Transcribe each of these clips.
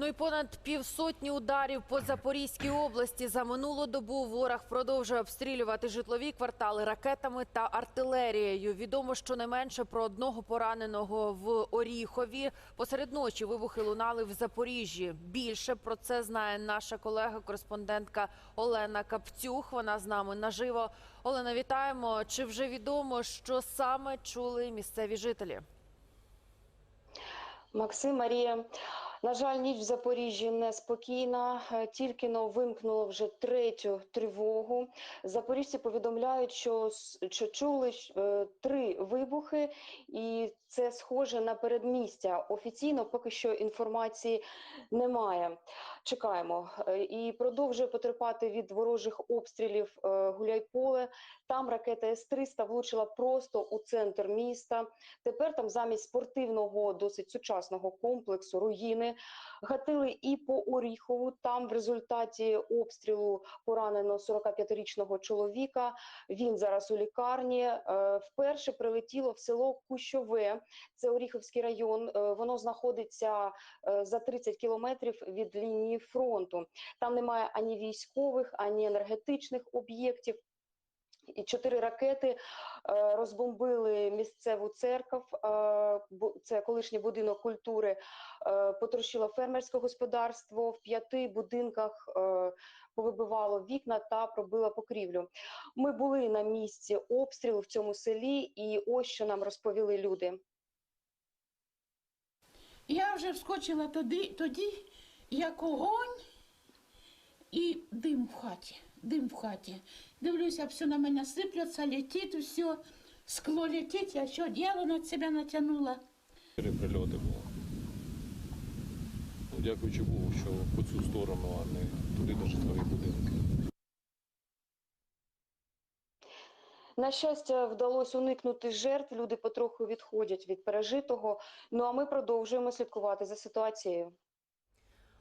Ну і понад півсотні ударів по Запорізькій області за минулу добу ворог продовжує обстрілювати житлові квартали ракетами та артилерією. Відомо щонайменше про одного пораненого в Оріхові. Посеред ночі вибухи лунали в Запоріжжі. Більше про це знає наша колега-кореспондентка Олена Капцюх. Вона з нами наживо. Олена, вітаємо. Чи вже відомо, що саме чули місцеві жителі? Максим, Марія. На жаль, ніч в Запоріжжі неспокійна. Е, Тільки но вимкнуло вже третю тривогу. Запоріжці повідомляють, що, що чули е, три вибухи, і це схоже на передмістя. Офіційно поки що інформації немає. Чекаємо. Е, І продовжує потерпати від ворожих обстрілів Гуляйполе. Там ракета С-300 влучила просто у центр міста. Тепер там замість спортивного, досить сучасного комплексу руїни гатили і по Оріхову. Там в результаті обстрілу поранено 45-річного чоловіка. Він зараз у лікарні. Е, Вперше прилетіло в село Кущове. Це Оріховський район. Е, Воно знаходиться е, за 30 кілометрів від лінії фронту. Там немає ані військових, ані енергетичних об'єктів. І чотири ракети е, розбомбили місцеву церков. е, Це колишній будинок культури. е, Потрощило фермерське господарство. В п'яти будинках повибивало вікна та пробило покрівлю. Ми були на місці обстрілу в цьому селі, і ось що нам розповіли люди. Я вже вскочила тоді, тоді як огонь і дим в хаті. Дим в хаті. Дивлюся, все на мене сипляться, летить все, скло летить, я що діло на себе натягнула. Чотири прильоти було. Ну, Дякуючи Богу, що по цю сторону, а не туди до житлових будинків. На щастя, вдалося уникнути жертв. Люди потроху відходять від пережитого. Ну а ми продовжуємо слідкувати за ситуацією.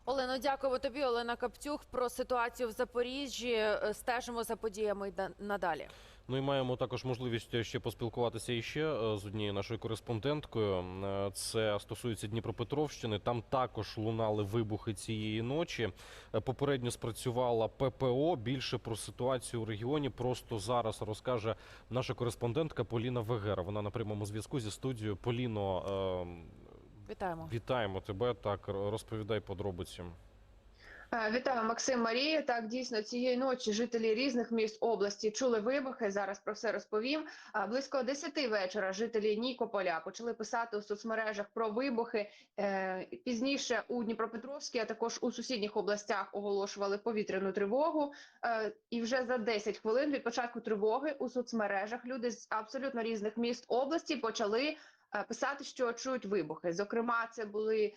Олено, дякуємо тобі. Олена Каптюх про ситуацію в Запоріжжі. Е, Стежимо за подіями надалі. Ну і маємо також можливість ще поспілкуватися іще е, з однією нашою кореспонденткою. Е, Це стосується Дніпропетровщини. Там також лунали вибухи цієї ночі. Е, Попередньо спрацювала ППО. Більше про ситуацію у регіоні просто зараз розкаже наша кореспондентка Поліна Вегера. Вона на прямому зв'язку зі студією. Поліно, е, Вітаємо. вітаємо тебе. Так розповідай подробиці. Е, Вітаю, Максим Марія. Так, дійсно, цієї ночі жителі різних міст області чули вибухи. Зараз про все розповім. Близько 10 вечора жителі Нікополя почали писати у соцмережах про вибухи. Е, Пізніше у Дніпропетровській, а також у сусідніх областях оголошували повітряну тривогу. Е, І вже за 10 хвилин від початку тривоги у соцмережах люди з абсолютно різних міст області почали е, писати, що чують вибухи. Зокрема, це були.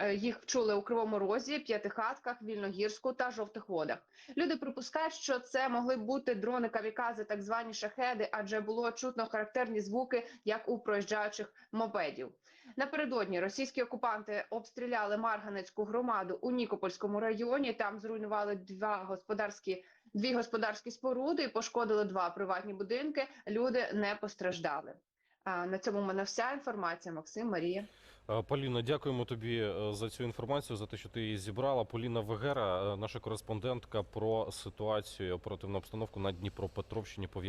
Е, Їх чули у Кривому Розі, П'ятихатках, Вільногірську та Жовтих Водах. Люди припускають, що це могли бути дрони камікадзе, так звані шахеди, адже було чутно характерні звуки, як у проїжджаючих мопедів. Напередодні російські окупанти обстріляли Марганецьку громаду у Нікопольському районі. Там зруйнували два господарські дві господарські споруди і пошкодили два приватні будинки. Люди не постраждали. А на цьому в мене вся інформація. Максим Марія. Е, Поліно, дякуємо тобі е, за цю інформацію, за те, що ти її зібрала. Поліна Вегера, е, наша кореспондентка про ситуацію, оперативну обстановку на Дніпропетровщині.